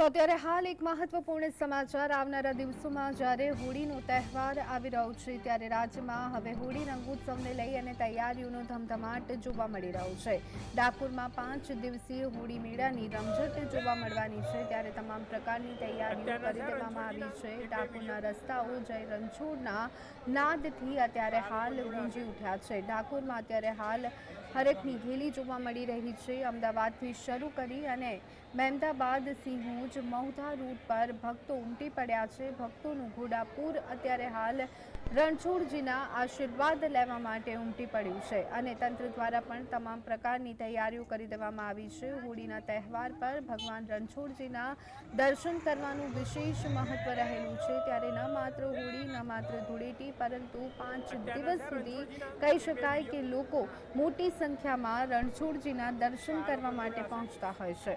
તો અત્યારે હાલ એક મહત્વપૂર્ણ સમાચાર આવનારા દિવસોમાં જ્યારે હોળીનો તહેવાર આવી રહ્યો છે, ત્યારે રાજ્યમાં હવે હોળી રંગોત્સવને લઈ અને તૈયારીઓનો ધમધમાટ જોવા મળી રહ્યો છે. ડાકોરમાં પાંચ દિવસીય હોળી મેળાની રમઝટ જોવા મળવાની છે, ત્યારે તમામ પ્રકારની તૈયારીઓ કરી દેવામાં આવી છે. ડાકોરના રસ્તાઓ જય રણછોડના નાદથી અત્યારે હાલ ગુંજી ઉઠ્યા છે. ડાકોરમાં અત્યારે હાલ હરેકની ઘેલી જોવા મળી રહી છે. અમદાવાદથી શરૂ કરી અને મહેમદાબાદ સિંહોજ મહુધા રૂટ પર ભક્તો ઉમટી પડ્યા છે. ભક્તોનું ઘોડાપુર અત્યારે હાલ રણછોડજીના આશીર્વાદ લેવા માટે ઉમટી પડ્યું છે અને તંત્ર દ્વારા પણ તમામ પ્રકારની તૈયારીઓ કરી દેવામાં આવી છે. હોળીના તહેવાર પર ભગવાન રણછોડજીના દર્શન કરવાનું વિશેષ મહત્વ રહેલું છે. ત્યારે ન માત્ર હોળી, ન માત્ર ધૂળેટી, પરંતુ પાંચ દિવસ સુધી કહી શકાય કે લોકો મોટી સંખ્યામાં રણછોડજીના દર્શન કરવા માટે પહોંચતા હોય છે.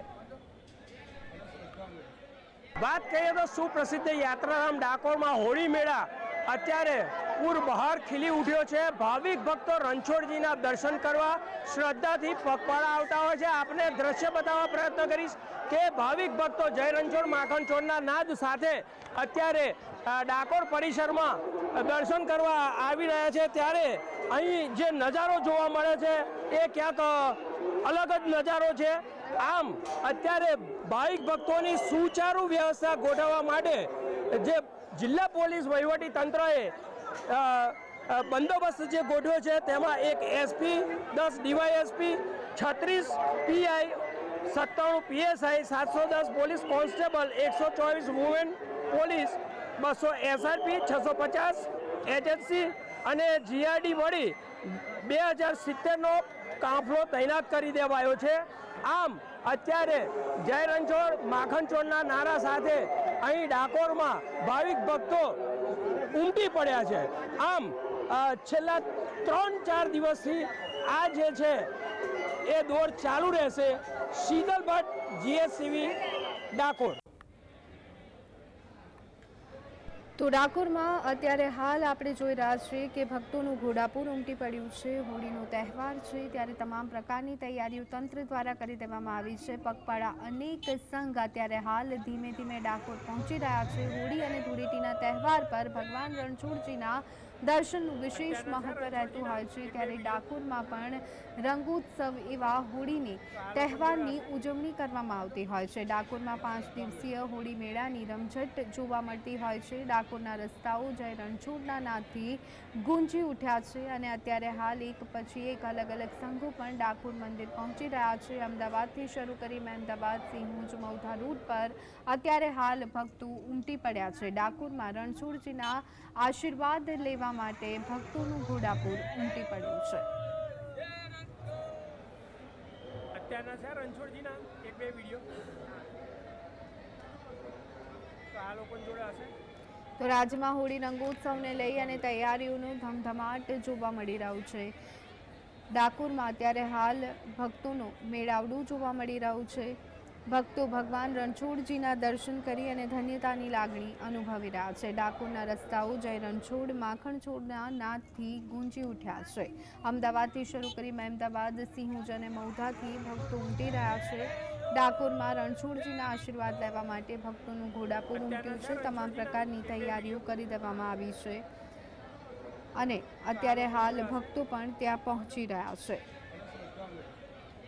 વાત કરીએ તો સુપ્રસિદ્ધ યાત્રાધામ ડાકોરમાં હોળી મેળા. અત્યારે પૂર બહાર ખીલી ઉઠ્યો છે. ભાવિક ભક્તો રણછોડજીના દર્શન કરવા શ્રદ્ધાથી પગપાળા આવતા હોય છે. આપને દ્રશ્ય બતાવવા પ્રયત્ન કરીશ કે ભાવિક ભક્તો જય રણછોડ, માખણ છોડના નાદ સાથે અત્યારે ડાકોર પરિસરમાં દર્શન કરવા આવી રહ્યા છે. ત્યારે અહીં જે નજારો જોવા મળે છે, એ ક્યાંક અલગ જ નજારો છે. આમ, અત્યારે ભાવિક ભક્તોની સુચારુ વ્યવસ્થા ગોઠવવા માટે જે જિલ્લા પોલીસ વહીવટી તંત્રએ બંદોબસ્ત જે ગોઠવ્યો છે, તેમાં એક એસપી, દસ ડીવાયએસપી, છત્રીસ પીઆઈ, સત્તાણું પીએસઆઈ, સાતસો દસ પોલીસ કોન્સ્ટેબલ, એકસો ચોવીસ વુમેન પોલીસ, બસો એસઆરપી, છસો પચાસ એજન્સી અને જીઆરડી મળી બે હજાર સિત્તેરનો કાફલો તૈનાત કરી દેવાયો છે. આમ અત્યારે જય રણછોડ, માખણ ચોરના નારા સાથે અહીં ડાકોરમાં ભાવિક ભક્તો ઉમટી પડ્યા છે. આમ છેલ્લા ત્રણ ચાર દિવસથી આ જે છે, એ દોર ચાલુ રહેશે. શીતલ ભટ્ટ, જીએસસીવી, ડાકોર. તો ડાકોરમાં અત્યારે હાલ આપણે જોઈ રહ્યા છીએ કે ભક્તોનું ઘોડાપુર ઉમટી પડ્યું છે, હોળીનો તહેવાર છે, ત્યારે તમામ પ્રકારની તૈયારીઓ તંત્ર દ્વારા કરી દેવામાં આવી છે. પગપાળા અનેક સંઘ અત્યારે હાલ ધીમે ધીમે ડાકોર પહોંચી રહ્યા છે. હોળી અને ધૂળેટીના તહેવાર પર ભગવાન રણછોડજીના દર્શનનું વિશેષ મહત્વ રહેતું હોય છે ત્યારે ડાકોરમાં પણ રંગોત્સવ એવા હોળીની તહેવારની ઉજવણી કરવામાં આવતી હોય છે. ડાકોરમાં પાંચ દિવસીય હોળી મેળાની રમઝટ જોવા મળતી હોય છે. ડાકોરના રસ્તાઓ જય રણછોડના નાદથી ગુંજી ઉઠ્યા છે અને અત્યારે હાલ એક પછી એક અલગ અલગ સંઘો પણ ડાકોર મંદિર પહોંચી રહ્યા છે. અમદાવાદથી શરૂ કરી અમદાવાદ સિંહુજ મૌધા રૂટ પર અત્યારે હાલ ભક્તો ઉમટી પડ્યા છે. ડાકોરમાં રણછોડજીના આશીર્વાદ લેવા માટે ભક્તોનું ઘોડાપુર ઉમટી પડ્યું છે. અત્યારના છે રણછોડજીના? એક બે વીડિયો. આ લોકો જોડે હશે? તો રાજ્યમાં હોળી રંગોત્સવને લઈ અને તૈયારીઓનું ધમધમાટ જોવા મળી રહ્યું છે. ડાકોરમાં અત્યારે હાલ ભક્તોનું મેળાવડું જોવા મળી રહ્યું છે. ભક્તો ભગવાન રણછોડજીના દર્શન કરી અને ધન્યતાની લાગણી અનુભવી રહ્યા છે. ડાકોરના રસ્તાઓ જય રણછોડ માખણ છોડના નાદથી ગુંજી ઉઠ્યા છે. અમદાવાદથી શરૂ કરી મહેમદાબાદ સિંહુજ અને મૌધાથી ભક્તો ઉમટી રહ્યા છે. ડાકોરમાં રણછોડજીના આશીર્વાદ લેવા માટે ભક્તોનું ઘોડાપુર ઉમટ્યું છે. તમામ પ્રકારની તૈયારીઓ કરી દેવામાં આવી છે. અને અત્યારે હાલ ભક્તો પણ ત્યાં પહોંચી રહ્યા છે.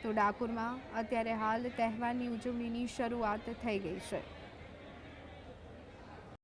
તો ડાકોરમાં અત્યારે હાલ તહેવારની ઉજવણીની શરૂઆત થઈ ગઈ છે.